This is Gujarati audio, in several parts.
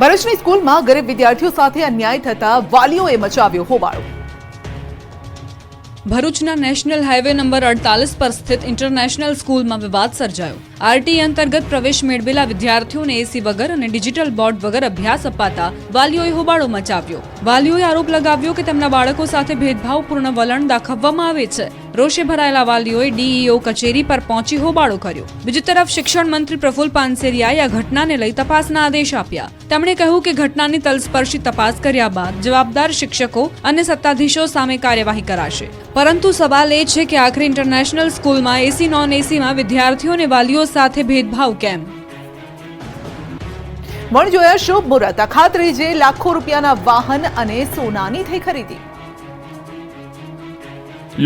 ભરૂચની સ્કૂલમાં ગરીબ વિદ્યાર્થીઓ સાથે અન્યાય થતા વાલીઓએ મચાવ્યો હોબાળો. ભરૂચના નેશનલ હાઈવે નંબર અડતાલીસ પર સ્થિત ઇન્ટરનેશનલ સ્કૂલમાં વિવાદ સર્જાયો. આરટી અંતર્ગત પ્રવેશ મેળવેલા વિદ્યાર્થીઓને એસી વગર અને ડિજિટલ બોર્ડ વગર અભ્યાસ અપાતા વાલીઓએ હોબાળો મચાવ્યો. વાલીઓએ આરોપ લગાવ્યો કે તેમના બાળકો સાથે ભેદભાવપૂર્ણ વલણ દાખવવામાં આવે છે. રોષે ભરાયેલા વાલીઓએ ડીઈઓ કચેરી પર પહોંચી હોબાળો કર્યો. બીજી તરફ શિક્ષણ મંત્રી પ્રફુલ પાનસેરિયાએ આ ઘટનાને લઈ તપાસના આદેશ આપ્યા. તેમણે કહ્યું કે ઘટનાની તલસ્પર્શી તપાસ કર્યા બાદ જવાબદાર શિક્ષકો અને સત્તાધીશો સામે કાર્યવાહી કરાશે. પરંતુ સવાલ એ છે કે આખરે ઇન્ટરનેશનલ સ્કૂલમાં એસી, નોન એસીમાં વિદ્યાર્થીઓ અને વાલીઓ સાથે ભેદભાવ કેમ? વણ જોયા શુભ મુહૂર્ત અખાત્રીજે લાખો રૂપિયાના વાહન અને સોનાની થઈ ખરીદી.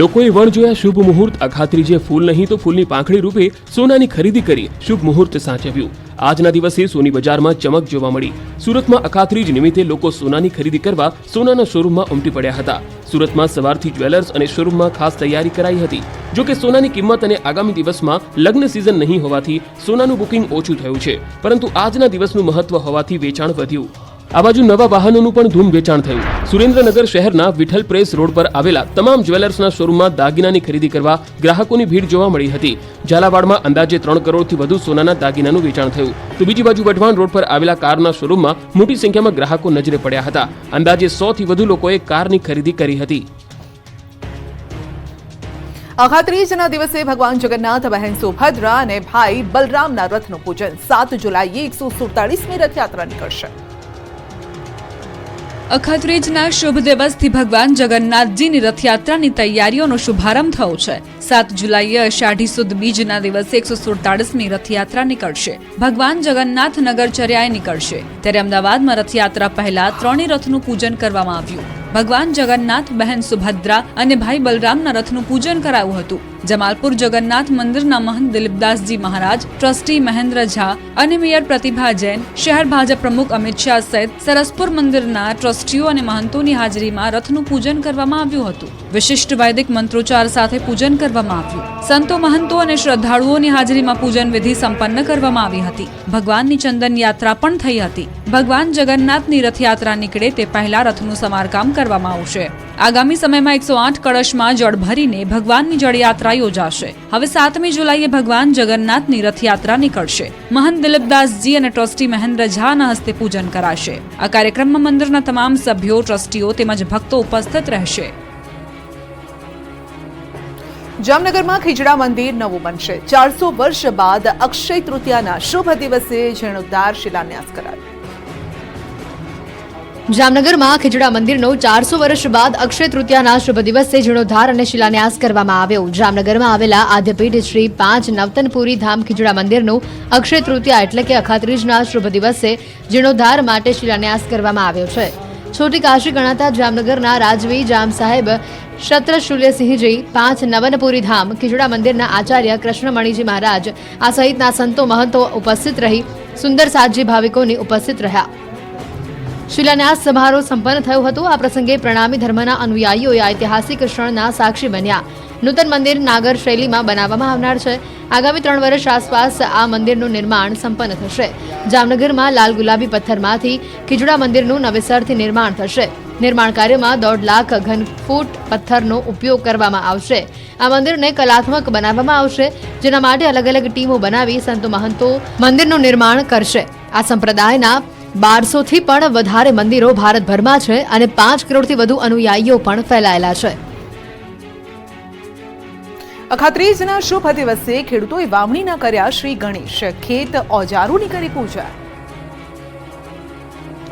લોકોએ વણ જોયા શુભ મુહૂર્ત અખાત્રીજે ફૂલ નહીં તો ફૂલની પાંખડી રૂપે સોનાની ખરીદી કરી, શુભ મુહૂર્ત સાચવ્યું. આજના દિવસે સોની બજારમાં ચમક જોવા મળી. સુરતમાં અખાત્રીજ નિમિત્તે લોકો સોનાની ખરીદી કરવા સોનાના શોરૂમમાં ઉમટી પડ્યા હતા. સુરતમાં સવારથી જ્વેલર્સ અને શોરૂમમાં ખાસ તૈયારી કરાઈ હતી. જો કે સોનાની કિંમત અને આગામી દિવસમાં લગ્ન સિઝન નહીં હોવાથી સોનાનું બુકિંગ ઓછું થયું છે. પરંતુ આજના દિવસનું મહત્વ હોવાથી વેચાણ વધ્યું. આ બાજુ નવા વાહનોનું પણ ધૂમ વેચાણ થયું. સુરેન્દ્રનગર શહેરના વિઠ્ઠલ પ્રેસ રોડ પર આવેલા તમામ જ્વેલર્સના શોરૂમમાં દાગીનાની ખરીદી કરવા ગ્રાહકોની ભીડ જોવા મળી હતી. ઝાલાવાડમાં અંદાજે ત્રણ કરોડથી વધુ સોનાના દાગીનાનું વેચાણ થયું. તો બીજી બાજુ વઢવાણ રોડ પર આવેલા કારના શોરૂમમાં મોટી સંખ્યામાં ગ્રાહકો નજરે પડ્યા હતા. અંદાજે સો થી વધુ લોકોએ કારની ખરીદી કરી હતી. અખાત્રીજના દિવસે ભગવાન જગન્નાથ, બહેન સુભદ્રા અને ભાઈ બલરામના રથનું પૂજન. સાત જુલાઈએ એકસો સુડતાલીસમી રથયાત્રા નીકળશે. અખાત્રીજના શુભ દિવસથી ભગવાન જગન્નાથજીની રથયાત્રાની તૈયારીઓનો શુભારંભ થયો છે. સાત જુલાઈએ અષાઢી સુદ બીજના દિવસે એકસો સુડતાળીસમી રથયાત્રા નીકળશે. ભગવાન જગન્નાથ નગરચર્યાએ નીકળશે. ત્યારે અમદાવાદમાં રથયાત્રા પહેલા ત્રણેય રથનું પૂજન કરવામાં આવ્યું. ભગવાન જગન્નાથ, બહેન સુભદ્રા અને ભાઈ બલરામના રથનું પૂજન કરાયું હતું. જમાલપુર જગન્નાથ મંદિરના મહંત દિલીપદાસજી મહારાજ, ટ્રસ્ટી મહેન્દ્ર ઝા અને મેયર પ્રતિભા જૈન, શહેર ભાજપ પ્રમુખ અમિત શાહ સહિત સરસપુર મંદિરના ટ્રસ્ટીઓ અને મહંતોની હાજરીમાં રથનું પૂજન કરવામાં આવ્યું હતું. વિશિષ્ટ વૈદિક મંત્રોચ્ચાર સાથે પૂજન કરવામાં આવ્યું. સંતો, મહંતો અને શ્રદ્ધાળુઓની હાજરીમાં પૂજન વિધિ સંપન્ન કરવામાં આવી હતી. ભગવાનની ચંદન યાત્રા પણ થઈ હતી. ભગવાન જગન્નાથની રથયાત્રા નીકળે તે પહેલા રથનું સમારકામ કરવામાં આવશે. આગામી સમયમાં એકસો આઠ કળશમાં જળ ભરીને ભગવાનની જળયાત્રા યોજાશે. હવે સાતમી જુલાઈએ ભગવાન જગન્નાથની રથયાત્રા નીકળશે. મહંત દિલીપદાસજી અને ટ્રસ્ટી મહેન્દ્ર ઝાના હસ્તે પૂજન કરાશે. આ કાર્યક્રમમાં મંદિરના તમામ સભ્યો, ટ્રસ્ટીઓ તેમજ ભક્તો ઉપસ્થિત રહેશે. જામનગરમાં ખીજડા મંદિર નવું બનશે. ચારસો વર્ષ બાદ અક્ષય તૃતીયાના શુભ દિવસે જીર્ણોદ્ધાર શિલાન્યાસ કરાયો. જામનગરમાં ખીજડા મંદિરનો ચારસો વર્ષ બાદ અક્ષય તૃતીયાના શુભ દિવસે જીર્ણોદ્ધાર અને શિલાન્યાસ કરવામાં આવ્યો. જામનગરમાં આવેલા આદ્યપીઠ શ્રી પાંચ નવતનપુરી ધામ ખીજડા મંદિરનું અક્ષય તૃતીયા એટલે કે અખાત્રીજના શુભ દિવસે જીર્ણોદ્ધાર માટે શિલાન્યાસ કરવામાં આવ્યો છે. છોટી કાશી ગણાતા જામનગરના રાજવી જામ સાહેબ શત્રશુલ્યસિંહજી પાંચ નવનપુરી ધામ ખીજડા મંદિરના આચાર્ય કૃષ્ણમણીજી મહારાજ આ સહિતના સંતો મહંતો ઉપસ્થિત રહી, સુંદર સાતજી ભાવિકોની ઉપસ્થિત રહ્યા. શિલાન્યાસ સમારોહ સંપન્ન થયો હતો. આ પ્રસંગે પ્રણામી ધર્મના અનુયાયીઓએ ઐતિહાસિક ક્ષણના સાક્ષી બન્યા. નૂતન મંદિર નાગર શૈલીમાં બનાવવામાં આવનાર છે. આગામી ત્રણ વર્ષ આસપાસ આ મંદિરનું નિર્માણ સંપન્ન થશે. જામનગરમાં લાલ ગુલાબી પથ્થરમાંથી ખીજડા મંદિરનું નવેસરથી નિર્માણ થશે. નિર્માણ કાર્યમાં દોઢ લાખ ઘનફૂટ પથ્થરનો ઉપયોગ કરવામાં આવશે. આ મંદિરને કલાત્મક બનાવવામાં આવશે. જેના માટે અલગ અલગ ટીમો બનાવી સંતો મહંતો મંદિરનું નિર્માણ કરશે. આ સંપ્રદાયના બારસોથી પણ વધારે મંદિરો ભારતભરમાં છે અને પાંચ કરોડથી વધુ અનુયાયીઓ પણ ફેલાયેલા છે. અખાત્રીજના શુભ દિવસે ખેડૂતોએ વાવણીના કર્યા શ્રી ગણેશ. ખેત ઓજારોની કરી પૂજા.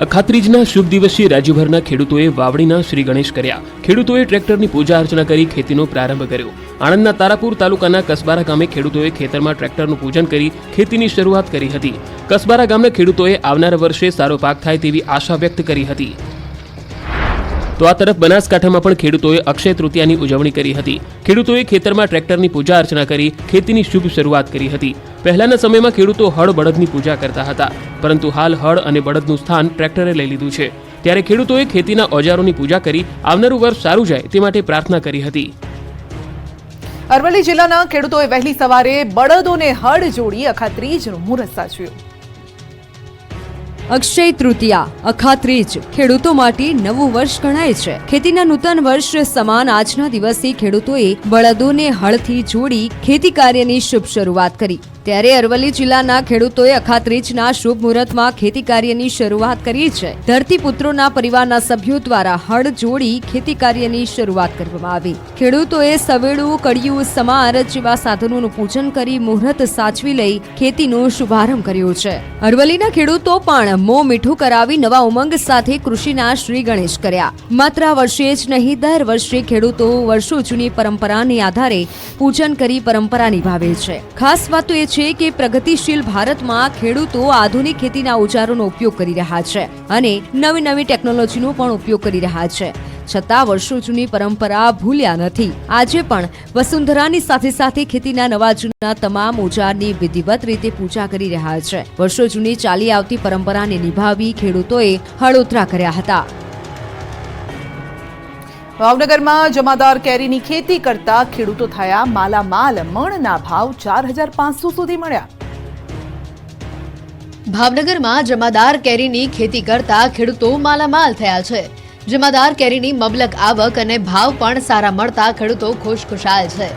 અખાત્રીજના શુભ દિવસે રાજ્યભરના ખેડૂતોએ વાવણીના શ્રી ગણેશ કર્યા. ખેડૂતોએ ટ્રેક્ટરની પૂજા અર્ચના કરી ખેતીનો પ્રારંભ કર્યો. આણંદના તારાપુર તાલુકાના કસબારા ગામે ખેડૂતોએ ખેતરમાં ટ્રેક્ટરનું પૂજન કરી ખેતીની શરૂઆત કરી હતી. કસબારા ગામના ખેડૂતોએ આવનાર વર્ષે સારો પાક થાય તેવી આશા વ્યક્ત કરી હતી. તો આ તરફ બનાસકાંઠામાં પણ ખેડૂતોએ અક્ષય તૃતીયાની ઉજવણી કરી હતી. ખેડૂતોએ ખેતરમાં ટ્રેક્ટરની પૂજા અર્ચના કરી, ખેતીની શુભ શરૂઆત કરી હતી. પહેલાના સમયમાં ખેડૂતો હળ બળદની પૂજા કરતા હતા, પરંતુ હાલ હળ અને બળદનું સ્થાન ટ્રેક્ટરે લઈ લીધું છે. ત્યારે ખેડૂતોએ ખેતીના ઓજારોની પૂજા કરી, આવનારું વર્ષ સારું જાય તે માટે પ્રાર્થના કરી હતી. અરવલ્લી જિલ્લાના ખેડૂતોએ વહેલી સવારે બળદોને હળ જોડી અખાત્રીજનું મુહૂર્ત સાચવ્યું અક્ષય તૃતીયા, અખાત્રીજ, ખેડૂતો માટે નવું વર્ષ ગણાય છે. ખેતીના નૂતન વર્ષ સમાન આજના દિવસે ખેડૂતોએ બળદોને હળથી જોડી ખેતી કાર્યની શુભ શરૂઆત કરી. ત્યારે અરવલ્લી જિલ્લાના ખેડૂતોએ અખાત્રીજના શુભ મુહૂર્તમાં ખેતી કાર્યની શરૂઆત કરી છે. ધરતીપુત્રોના પરિવારના સભ્યો દ્વારા હળ જોડી ખેતી કાર્યની શરૂઆત કરવામાં આવી. ખેડૂતોએ સવેડું, કડિયું, સમાર જેવા સાધનોનું પૂજન કરી મુહૂર્ત સાચવી લઈ ખેતીનો શુભારંભ કર્યો છે. અરવલ્લીના ખેડૂતો પણ મોં મીઠું કરાવી નવા ઉમંગ સાથે કૃષિના શ્રી ગણેશ કર્યા. માત્ર વર્ષે જ નહીં, દર વર્ષે ખેડૂતો વર્ષો જૂની પરંપરાને આધારે પૂજન કરી પરંપરા નિભાવે છે. ખાસ વાત એ છે કે પ્રગતિશીલ ભારતમાં ખેડૂતો આધુનિક ખેતીના ઓજારોનો ઉપયોગ કરી રહ્યા છે અને નવી નવી ટેકનોલોજીનો પણ ઉપયોગ કરી રહ્યા છે. છતાં વર્ષો જૂની પરંપરા ભૂલ્યા નથી. આજે પણ વસુંધરાની સાથે સાથે ખેતીના નવા જૂના તમામ ઓજારની વિધિવત રીતે પૂજા કરી રહ્યા છે. વર્ષો જૂની ચાલી આવતી પરંપરાને નિભાવી ખેડૂતોએ હળોતરા કર્યા હતા. ભાવનગરમાં જમાદાર કેરીની ખેતી કરતા ખેડૂતો થયા માલામાલ, મણના ભાવ ચાર હજાર પાંચસો સુધી મળ્યા. ભાવનગરમાં જમાદાર કેરીની ખેતી કરતા ખેડૂતો માલામાલ થયા છે. જમાદાર કેરીની મબલક આવક અને ભાવ પણ સારા મળતા ખેડૂતો ખુશખુશાલ છે.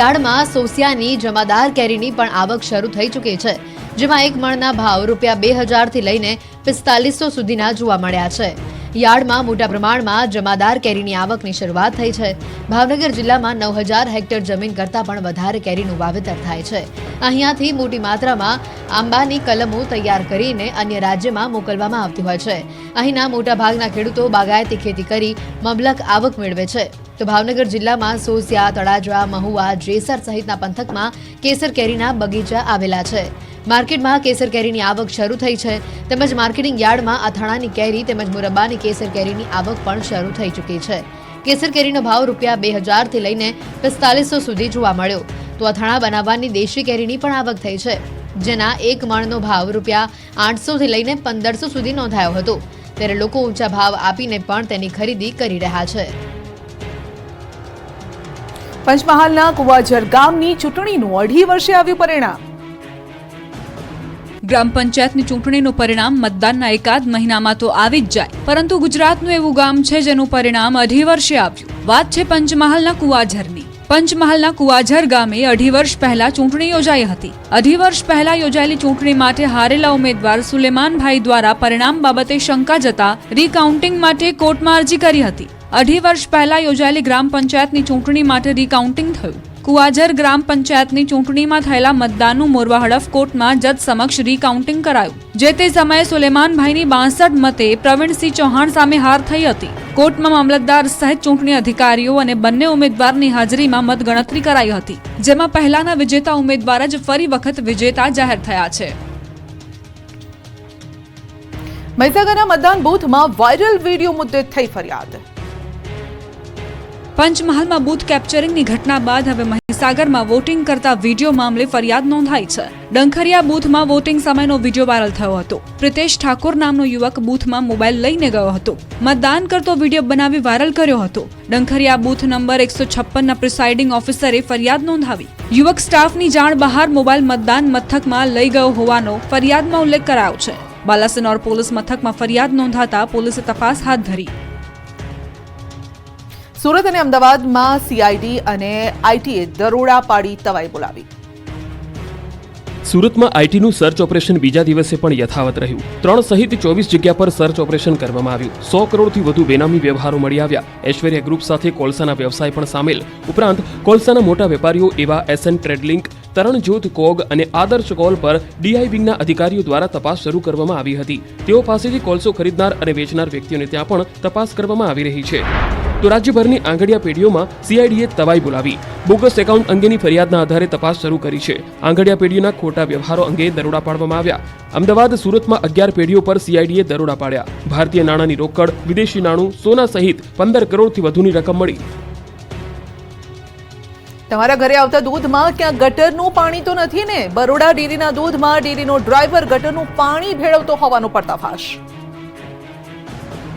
યાર્ડમાં સોસિયાની જમાદાર કેરીની પણ આવક શરૂ થઈ ચૂકી છે, જેમાં એક મણના ભાવ રૂપિયા બે હજારથી લઈને પિસ્તાલીસો સુધીના જોવા મળ્યા છે. યાર્ડમાં મોટા પ્રમાણમાં જમાદાર કેરીની આવકની શરૂઆત થઈ છે. ભાવનગર જિલ્લામાં નવ હજાર હેક્ટર જમીન કરતાં પણ વધારે કેરીનું વાવેતર થાય છે. અહીંયાથી મોટી માત્રામાં આંબાની કલમો તૈયાર કરીને અન્ય રાજ્યમાં મોકલવામાં આવતી હોય છે. અહીંના મોટા ભાગના ખેડૂતો બાગાયતી ખેતી કરી મબલક આવક મેળવે છે. તો ભાવનગર જિલ્લામાં સોસિયા, તળાજા, મહુવા, જેસર સહિતના પંથકમાં કેસર કેરીના બગીચા આવેલા છે. માર્કેટમાં કેસર કેરીની આવક શરૂ થઈ છે. તેમજ માર્કેટિંગ યાર્ડમાં અથાણાની કેરી તેમજ મુરબ્બાની કેસર કેરીની આવક પણ શરૂ થઈ ચૂકી છે. કેસર કેરીનો ભાવ રૂપિયા બે હજારથી લઈને પિસ્તાલીસો સુધી જોવા મળ્યો. તો અથાણા બનાવવાની દેશી કેરીની પણ આવક થઈ છે. જેના એક મણનો ભાવ રૂપિયા આઠસોથી લઈને પંદરસો સુધી નોંધાયો હતો. ત્યારે લોકો ઊંચા ભાવ આપીને પણ તેની ખરીદી કરી રહ્યા છે. પંચમહાલના કુવાજર ગામની ચૂંટણીનું અઢી વર્ષે આવ્યું પરિણામ. ગ્રામ પંચાયતની ચૂંટણીનું પરિણામ મતદાનના એકાદ મહિનામાં તો આવી જ જાય. પરંતુ ગુજરાતનું એવું ગામ છે જેનું પરિણામ અઢી વર્ષે આવ્યું. વાત છે પંચમહાલના કુવાઝરની. પંચમહાલના કુવાઝર ગામે અઢી વર્ષ પહેલા ચૂંટણી યોજાઈ હતી. અઢી વર્ષ પહેલા યોજાયેલી ચૂંટણી માટે હારેલા ઉમેદવાર સુલેમાનભાઈ દ્વારા પરિણામ બાબતે શંકા જતા રીકાઉન્ટિંગ માટે કોર્ટમાં અરજી કરી હતી. અઢી વર્ષ પહેલા યોજાયેલી ગ્રામ પંચાયતની ચૂંટણી માટે રીકાઉન્ટિંગ થયું. કુવાજર ગ્રામ પંચાયતની ચૂંટણીમાં થયેલા મતદાનનું મોરવા હડફ કોર્ટમાં જજ સમક્ષ રીકાઉન્ટિંગ કરાયું, જે તે સમયે સુલેમાનભાઈની બાસઠ મતે પ્રવીણસિંહ ચૌહાણ સામે હાર થઈ હતી. કોર્ટમાં મામલતદાર સહિત ચૂંટણી અધિકારીઓ અને બંને ઉમેદવારની હાજરીમાં મતગણતરી કરાઈ હતી, જેમાં પહેલાના વિજેતા ઉમેદવાર જ ફરી વખત વિજેતા જાહેર થયા છે. મહીસાગરના મતદાન બૂથમાં વાયરલ વીડિયો મુદ્દે થઈ ફરિયાદ. પંચમહાલમાં બૂથ કેપ્ચરિંગની ઘટના બાદ હવે મહીસાગરમાં વોટિંગ કરતા વીડિયો મામલે ફરિયાદ નોંધાઈ છે. ડંખરિયા બૂથમાં વોટિંગ સમયનો વીડિયો વાયરલ થયો હતો. પ્રિતેશ ઠાકોર નામનો યુવક બૂથમાં મોબાઈલ લઈને ગયો હતો. મતદાન કરતો વીડિયો બનાવી વાયરલ કર્યો હતો. ડંખરિયા બૂથ નંબર એકસો છપ્પનના પ્રિસાઇડિંગ ઓફિસરે ફરિયાદ નોંધાવી. યુવક સ્ટાફની જાણ બહાર મોબાઈલ મતદાન મથકમાં લઈ ગયો હોવાનો ફરિયાદમાં ઉલ્લેખ કરાયો છે. બાલાસિનોર પોલીસ મથકમાં ફરિયાદ નોંધાતા પોલીસે તપાસ હાથ ધરી. સુરત અને અમદાવાદમાં સીઆઈડી અને આઈટીએ દરોડા પાડી તવાઈ બોલાવી. સુરતમાં આઈટીનું સર્ચ ઓપરેશન બીજા દિવસે પણ યથાવત રહ્યું. ત્રણ સહિત ચોવીસ જગ્યા પર સર્ચ ઓપરેશન કરવામાં આવ્યું. સો કરોડથી વધુ બેનામી વ્યવહારો મળી આવ્યા. ઐશ્વર્યા ગ્રુપ સાથે કોલસાના વ્યવસાય પણ સામેલ. ઉપરાંત, કોલસાના મોટા વેપારીઓ એવા એસએન ટ્રેડલિંક તરણ જ્યોત કોગ અને આદર્શ કોલ પર ડીઆઈબીના અધિકારીઓ દ્વારા તપાસ શરૂ કરવામાં આવી હતી. તેઓ પાસેથી કોલસો ખરીદનાર અને વેચનાર વ્યક્તિઓને ત્યાં પણ તપાસ કરવામાં આવી રહી છે. તો રાજ્યભરની આંગડિયા પેઢીઓમાં સીઆઈડીએ તવાઈ બોલાવી. બોગસ એકાઉન્ટ અંગેની ફરિયાદના આધારે તપાસ શરૂ કરી છે. આંગડિયા પેઢીઓના ખોટા વ્યવહારો અંગે દરોડા પાડવામાં આવ્યા. અમદાવાદ, સુરતમાં અગિયાર પેઢીઓ પર સીઆઈડીએ દરોડા પાડ્યા. ભારતીય નાણાંની રોકડ, વિદેશી નાણું, સોના સહિત પંદર કરોડથી વધુની રકમ મળી. તમારા ઘરે આવતા દૂધમાં ક્યાં ગટરનું પાણી તો નથી ને? બરોડા ડેરીના દૂધમાં ડેરીનો ડ્રાઈવર ગટરનું પાણી ભેળવતો હોવાનો પર્દાફાશ.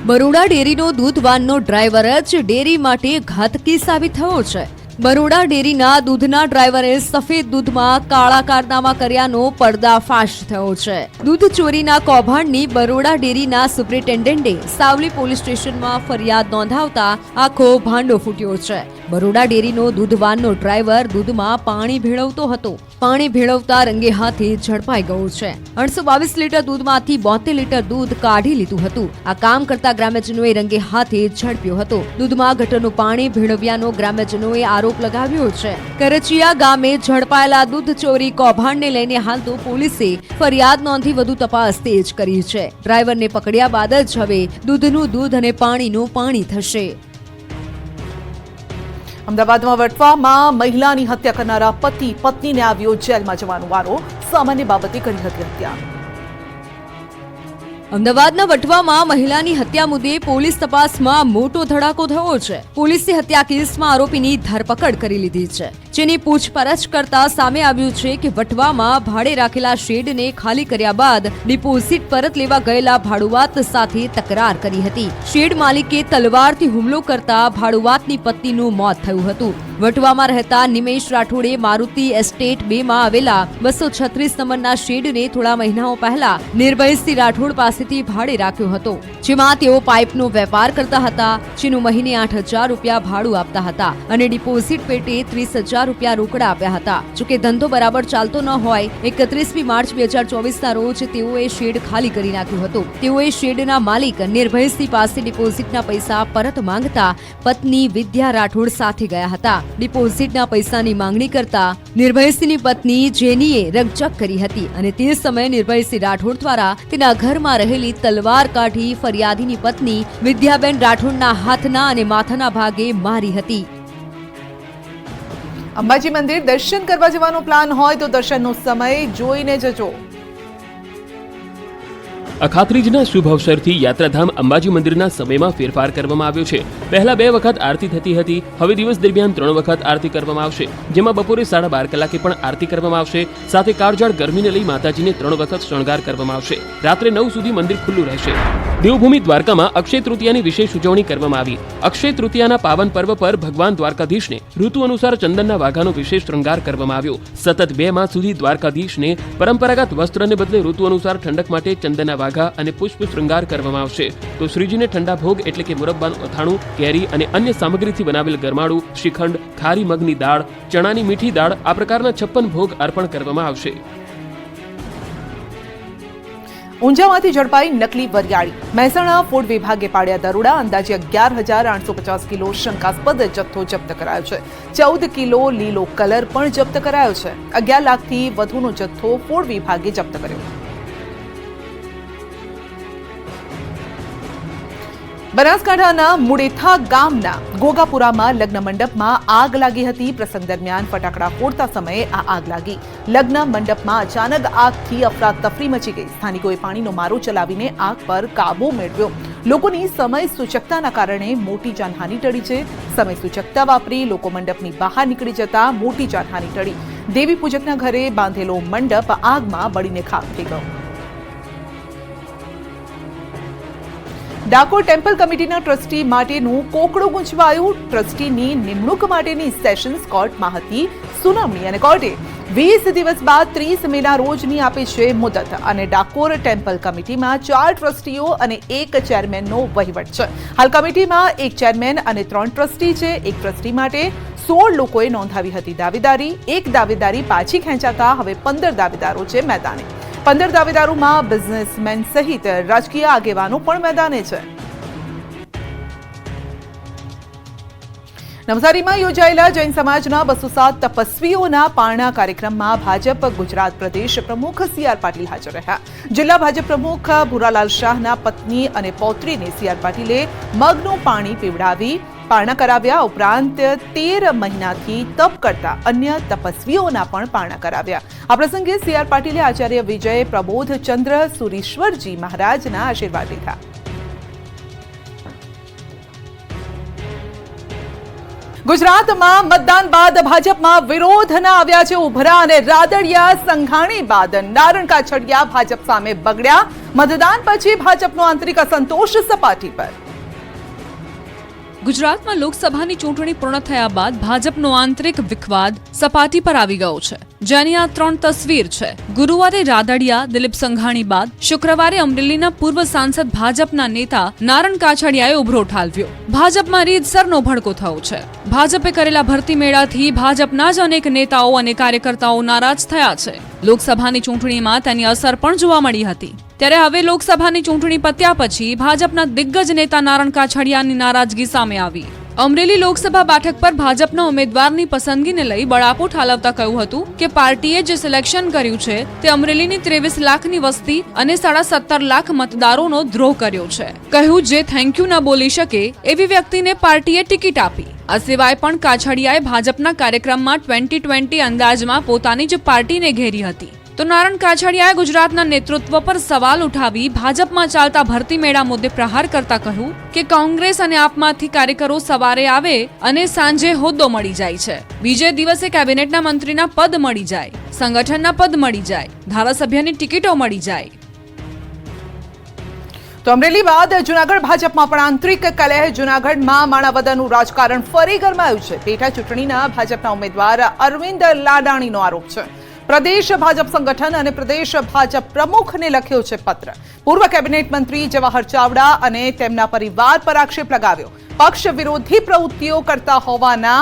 બરોડા ડેરીનો દૂધવાનનો ડ્રાઈવર જ ડેરી માટે ઘાતકી સાબિત થયો છે. બરોડા ડેરીના દૂધના ડ્રાઈવરે સફેદ દૂધમાં કાળા કારનામા કર્યાનો પર્દાફાશ થયો છે. દૂધ ચોરીના કૌભાંડની બરોડા ડેરીના સુપ્રિન્ટેન્ડન્ટે સાવલી પોલીસ સ્ટેશનમાં ફરિયાદ નોંધાવતા આખો ભાંડો ફૂટ્યો છે. બરોડા ડેરીનો દૂધવાનનો ડ્રાઈવર દૂધમાં પાણી ભેળવતો હતો. પાણી ભેળવતા રંગે હાથે ઝડપાઈ ગયો છે. અણસો બાવીસ લીટર દૂધમાંથી બોતેર લીટર દૂધ કાઢી લીધું હતું. આ કામ કરતા ગ્રામ્યજનોએ રંગે હાથે ઝડપ્યો હતો. દૂધમાં ગટરનું પાણી ભેળવ્યાનો ગ્રામ્યજનોએ આરોપ લગાવ્યો છે. કરચિયા ગામે ઝડપાયેલા દૂધ ચોરી કૌભાંડને લઈને હાલ તો પોલીસે ફરિયાદ નોંધી વધુ તપાસ તેજ કરી છે. ડ્રાઈવરને પકડ્યા બાદ જ હવે દૂધનું દૂધ અને પાણીનું પાણી થશે. અમદાવાદમાં વટવામાં મહિલાની હત્યા કરનારા પતિ, પત્નીને આવ્યો જેલમાં જવાનો વારો. સામાન્ય બાબતે કરી હતી હત્યા. અમદાવાદના વટવામાં મહિલાની હત્યા મુદ્દે પોલીસ તપાસમાં મોટો ધડાકો થયો છે. પોલીસે હત્યા કેસમાં આરોપીની ધરપકડ કરી લીધી છે. જેની પૂછપરછ કરતા સામે આવ્યું છે કે વટવામાં ભાડે રાખેલા શેડને ખાલી કર્યા બાદ ડિપોઝિટ પરત લેવા ગયેલા ભાડુઆત સાથે તકરાર કરી હતી. શેડ માલિકે તલવારથી હુમલો કરતા ભાડુઆતની પત્નીનું મોત થયું હતું. વટવામાં રહેતા નિમેશ રાઠોડે મારુતિ એસ્ટેટ બે માં આવેલા બસો છત્રીસ નંબરના શેડને થોડા મહિનાઓ પહેલા નિર્ભયસિંહ રાઠોડ પાસેથી ભાડે રાખ્યો હતો, જેમાં તેઓ પાઇપનો વેપાર કરતા હતા, જેનું મહિને આઠ હજાર રૂપિયા ભાડું આપતા હતા અને ડિપોઝિટ પેટે ત્રીસ હજાર રૂપિયા રોકડા આપ્યા હતા. જોકે ધંધો બરાબર ચાલતો ન હોય, એકત્રીસમી માર્ચ બે હજાર ચોવીસના રોજ તેઓએ શેડ ખાલી કરી નાખ્યું હતું. તેઓએ શેડના માલિક નિર્ભયસિંહ પાસે ડિપોઝિટના પૈસા પરત માંગતા પત્ની વિદ્યા રાઠોડ સાથે ગયા હતા. ડિપોઝિટના પૈસાની માંગણી કરતા નિર્ભયસિંહની પત્ની જેનીએ રકજક કરી હતી અને તે સમયે નિર્ભયસિંહ રાઠોડ દ્વારા તેના ઘરમાં રહેલી તલવાર કાઢી ફરિયાદીની પત્ની વિદ્યાબેન રાઠોડના હાથના અને માથાના ભાગે મારી હતી. અંબાજી મંદિર દર્શન કરવા જવાનો પ્લાન હોય તો દર્શનનો સમય જોઈને જજો. અખાત્રીજના શુભ અવસરથી યાત્રાધામ અંબાજી મંદિરના સમયમાં ફેરફાર કરવામાં આવ્યો છે. પહેલા બે વખત આરતી થતી હતી. હવે દિવસ દરમિયાન ત્રણ વખત આરતી કરવામાં આવશે. જેમાં બપોરે સાડા બાર કલાકે પણ આરતી કરવામાં આવશે. સાથે કાળજાળ ગરમીને લઈ માતાજીને ત્રણ વખત શણગાર કરવામાં આવશે. રાત્રે નવ સુધી મંદિર ખુલ્લું રહેશે. દેવભૂમિ દ્વારકામાં અક્ષય તૃતીયાની વિશેષ ઉજવણી કરવામાં આવી. અક્ષય તૃતીયાના પાવન પર્વ પર ભગવાન દ્વારકાધીશને ઋતુ અનુસાર ચંદનના વાઘાનો વિશેષ શૃંગાર કરવામાં આવ્યો. સતત બે માસ સુધી દ્વારકાધીશને પરંપરાગત વસ્ત્રને બદલે ઋતુ અનુસાર ઠંડક માટે ચંદનના વાઘા અને પુષ્પ શૃંગાર કરવામાં આવશે. તો શ્રીજીને ઠંડા ભોગ એટલે કે મુરબ્બાનું અથાણું, કેરી અને અન્ય સામગ્રીથી બનાવેલ ગરમાળું શ્રીખંડ, ખારી મગની દાળ, ચણાની મીઠી દાળ આ પ્રકારના છપ્પન ભોગ અર્પણ કરવામાં આવશે. ઊંઝામાંથી ઝડપાઈ નકલી વરિયાળી. મહેસાણા ફૂડ વિભાગે પાડ્યા દરોડા અંદાજે અગિયાર હજાર આઠસો પચાસ કિલો શંકાસ્પદ જથ્થો જપ્ત કરાયો છે. ચૌદ કિલો લીલો કલર પણ જપ્ત કરાયો છે. અગિયાર લાખથી વધુનો જથ્થો ફૂડ વિભાગે જપ્ત કર્યો. બનાસકાંઠાના મુડેથા ગામના ગોગાપુરામાં લગ્ન મંડપમાં આગ લાગી હતી. પ્રસંગ દરમિયાન ફટાકડા ફોડતા સમયે આ આગ લાગી. લગ્ન મંડપમાં અચાનક આગથી અફરાતફરી મચી ગઈ. સ્થાનિકોએ પાણીનો મારો ચલાવીને આગ પર કાબુ મેળવ્યો. લોકોની સમય સૂચકતાના કારણે મોટી જાનહાનિ ટળી છે. સમય સૂચકતા વાપરી લોકો મંડપની બહાર નીકળી જતા મોટી જાનહાનિ ટળી. દેવી પૂજકના ઘરે બાંધેલો મંડપ આગમાં બળીને ખાક થઈ ગયો. ડાકોર ટેમ્પલ કમિટીના ટ્રસ્ટી માટેનું કોકડું ગૂંચવાયું. ટ્રસ્ટીની નિમણૂક માટેની સેશન્સ કોર્ટમાં હતી સુનાવણી અને કોર્ટે. વીસ દિવસ બાદ ત્રીસ મેના રોજની આપી છે મુદત અને ડાકોર ટેમ્પલ કમિટીમાં ચાર ટ્રસ્ટીઓ અને એક ચેરમેનનો વહીવટ છે. હાલ કમિટીમાં એક ચેરમેન અને ત્રણ ટ્રસ્ટી છે. એક ટ્રસ્ટી માટે સોળ લોકોએ નોંધાવી હતી દાવેદારી, એક દાવેદારી પાછી ખેંચાતા હવે પંદર દાવેદારો છે મેદાને. પંદર દાવેદારોમાં બિઝનેસમેન સહિત રાજકીય આગેવાનો પણ મેદાને છે. નવસારીમાં યોજાયેલા જૈન સમાજના બસો સાત તપસ્વીઓના પારણા કાર્યક્રમમાં ભાજપ, ગુજરાત પ્રદેશ પ્રમુખ સી આર પાટીલ હાજર રહ્યા. જિલ્લા ભાજપ પ્રમુખ ભુરાલાલ શાહના પત્ની અને પૌત્રીને સી આર પાટીલે મગનું પાણી પીવડાવી પારણા કરાવ્યા ઉપરાંત તેર મહિનાથી તપ કરતા અન્ય તપસ્વીઓના પણ પારણા કરાવ્યા. આ પ્રસંગે સી આર પાટીલે આચાર્ય વિજય પ્રબોધ ચંદ્ર સુરીશ્વરજી મહારાજના આશીર્વાદ લીધા ગુજરાતમાં મતદાન બાદ ભાજપમાં વિરોધના આવ્યા છે ઉભરા અને રાદડિયા સંઘાણી બાદ નારણ કાછડિયા ભાજપ સામે બગડ્યા. મતદાન પછી ભાજપનો આંતરિક અસંતોષ સપાટી પર. ગુજરાતમાં લોકસભાની ચૂંટણી પૂર્ણ થયા બાદ ભાજપનો આંતરિક વિખવાદ સપાટી પર આવી ગયો છે. જેની આ ત્રણ તસવીર છે. ગુરુવારે રાદડિયા, દિલીપ સંઘાણી બાદ શુક્રવારે અમરેલીના પૂર્વ સાંસદ ભાજપના નેતા નારણ કાછડિયાએ ઉભરો ઠાલવ્યો. ભાજપમાં રીતસરનો ભડકો થયો છે. ભાજપે કરેલા ભરતી મેળાથી ભાજપના જ અનેક નેતાઓ અને કાર્યકર્તાઓ નારાજ થયા છે. લોકસભાની ચૂંટણીમાં તેની અસર પણ જોવા મળી હતી. ત્યારે હવે લોકસભાની ચૂંટણી પત્યા પછી ભાજપના દિગ્ગજ નેતા નારણ કાછડિયાની નારાજગી સામે આવી. અમરેલી લોકસભા બેઠક પર ભાજપના ઉમેદવારની પસંદગીને લઈ બળાપો ઠાલવતા કહ્યું હતું કે પાર્ટીએ જે સિલેક્શન કર્યું છે, તે અમરેલીની ત્રેવીસ લાખની વસ્તી અને સાડા સત્તર લાખ મતદારોનો દ્રોહ કર્યો છે. કહ્યું જે થેન્ક યુ ન બોલી શકે એવી વ્યક્તિને પાર્ટીએ ટિકિટ આપી. આ સિવાય પણ કાછડિયાએ ભાજપના કાર્યક્રમમાં ટ્વેન્ટી ટ્વેન્ટી અંદાજમાં પોતાની જ પાર્ટીને ઘેરી હતી. તો નારણ કાછડિયાએ ગુજરાતના નેતૃત્વ પર સવાલ ઉઠાવી ભાજપમાં ચાલતા ભરતી મેળા મુદ્દે પ્રહાર કરતા કહ્યું કે કોંગ્રેસ અને આપમાંથી કાર્યકરો સવારે આવે અને સાંજે હોદ્દો મળી જાય છે. બીજે દિવસે કેબિનેટના મંત્રીના પદ મળી જાય, સંગઠનના પદ મળી જાય, ધારાસભ્યની ટિકિટો મળી જાય. તો અમરેલી બાદ જુનાગઢ ભાજપમાં પણ આંતરિક કલહ. જુનાગઢમાં માણાવદરનું રાજકારણ ફરી ગરમાયું છે. પેટા ચૂંટણીના ભાજપના ઉમેદવાર અરવિંદ લાડાણીનો આરોપ છે. પ્રદેશ ભાજપ સંગઠન અને પ્રદેશ ભાજપ પ્રમુખને લખ્યો છે પત્ર. પૂર્વ કેબિનેટ મંત્રી જવાહર ચાવડા અને તેમના પરિવાર પર આક્ષેપ લગાવ્યો. પક્ષ વિરોધી પ્રવૃત્તિઓ કરતા હોવાના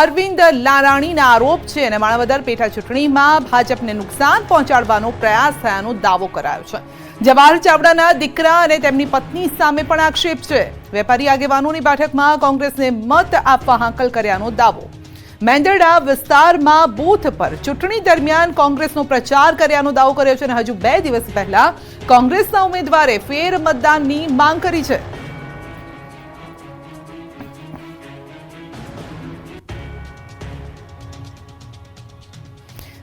અરવિંદ લારાણીના આરોપ છે અને માણાવદર પેટા ચૂંટણીમાં ભાજપને નુકસાન પહોંચાડવાનો પ્રયાસ થયાનો દાવો કરાયો છે. જવાહર ચાવડાના દીકરા અને તેમની પત્ની સામે પણ આક્ષેપ છે. વેપારી આગેવાનોની બેઠકમાં કોંગ્રેસને મત આપવા હાંકલ કર્યાનો દાવો. મેંદરડા વિસ્તારમાં બૂથ પર ચૂંટણી દરમિયાન કોંગ્રેસનો પ્રચાર કર્યાનો દાવો કર્યો છે અને હજુ બે દિવસ પહેલા કોંગ્રેસના ઉમેદવારે ફેર મતદાનની માંગ કરી છે.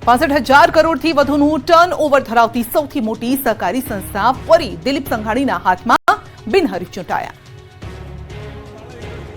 પાસઠ હજાર કરોડથી વધુનું ટર્ન ધરાવતી સૌથી મોટી સહકારી સંસ્થા ફરી દિલીપ સંઘાણીના હાથમાં બિનહરીફ ચૂંટાયા.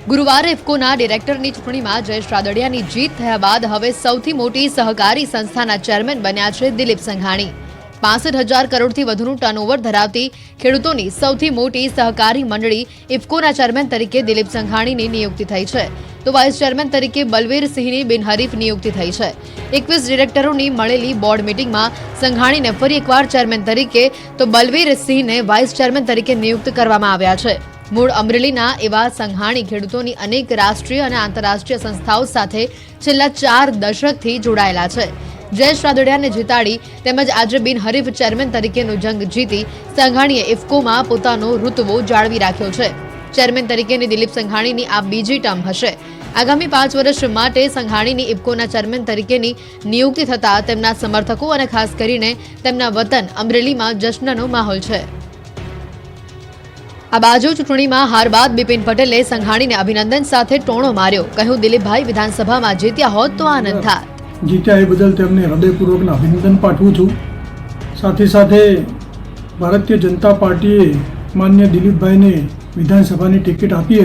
ગુરુવારે ઇફકોના ડિરેક્ટરની ચૂંટણીમાં જયેશ રાદડિયાની જીત થયા બાદ હવે સૌથી મોટી સહકારી સંસ્થાના ચેરમેન બન્યા છે દિલીપ સંઘાણી. પાસઠ હજાર કરોડથી વધુનું ટર્નઓવર ધરાવતી ખેડૂતોની સૌથી મોટી સહકારી મંડળી ઇફકોના ચેરમેન તરીકે દિલીપ સંઘાણીની નિયુક્તિ થઈ છે. તો વાઇસ ચેરમેન તરીકે બલવીરસિંહની બિનહરીફ નિયુક્તિ થઈ છે. એકવીસ ડિરેક્ટરોની મળેલી બોર્ડ મિટિંગમાં સંઘાણીને ફરી એકવાર ચેરમેન તરીકે, તો બલવીરસિંહને વાઇસ ચેરમેન તરીકે નિયુક્ત કરવામાં આવ્યા છે. મૂળ અમરેલીના એવા સંઘાણી ખેડૂતોની અનેક રાષ્ટ્રીય અને આંતરરાષ્ટ્રીય સંસ્થાઓ સાથે છેલ્લા ચાર દશકથી જોડાયેલા છે. જયેશ રાદડિયાને જીતાડી તેમજ આજે બિનહરીફ ચેરમેન તરીકેનો જંગ જીતી સંઘાણીએ ઇફકોમાં પોતાનો રૂતવો જાળવી રાખ્યો છે. ચેરમેન તરીકેની દિલીપ સંઘાણીની આ બીજી ટર્મ હશે. આગામી પાંચ વર્ષ માટે સંઘાણીની ઇફકોના ચેરમેન તરીકેની નિયુક્તિ થતાં તેમના સમર્થકો અને ખાસ કરીને તેમના વતન અમરેલીમાં જશ્નનો માહોલ છે. આ બાજુ ચૂંટણીમાં હાર બાદ બિપિન પટેલે સંઘાણીને અભિનંદન સાથે ટોણો માર્યો. કહ્યું, દિલીપભાઈ વિધાનસભામાં જીત્યા હોત તો આનંદ થાત. જીત્યા એ બદલ તેમને હૃદયપૂર્વકને અભિનંદન પાઠવું છું. સાથે સાથે ભારતીય જનતા પાર્ટીએ માન્ય દિલીપભાઈને વિધાનસભાની ટિકિટ આપી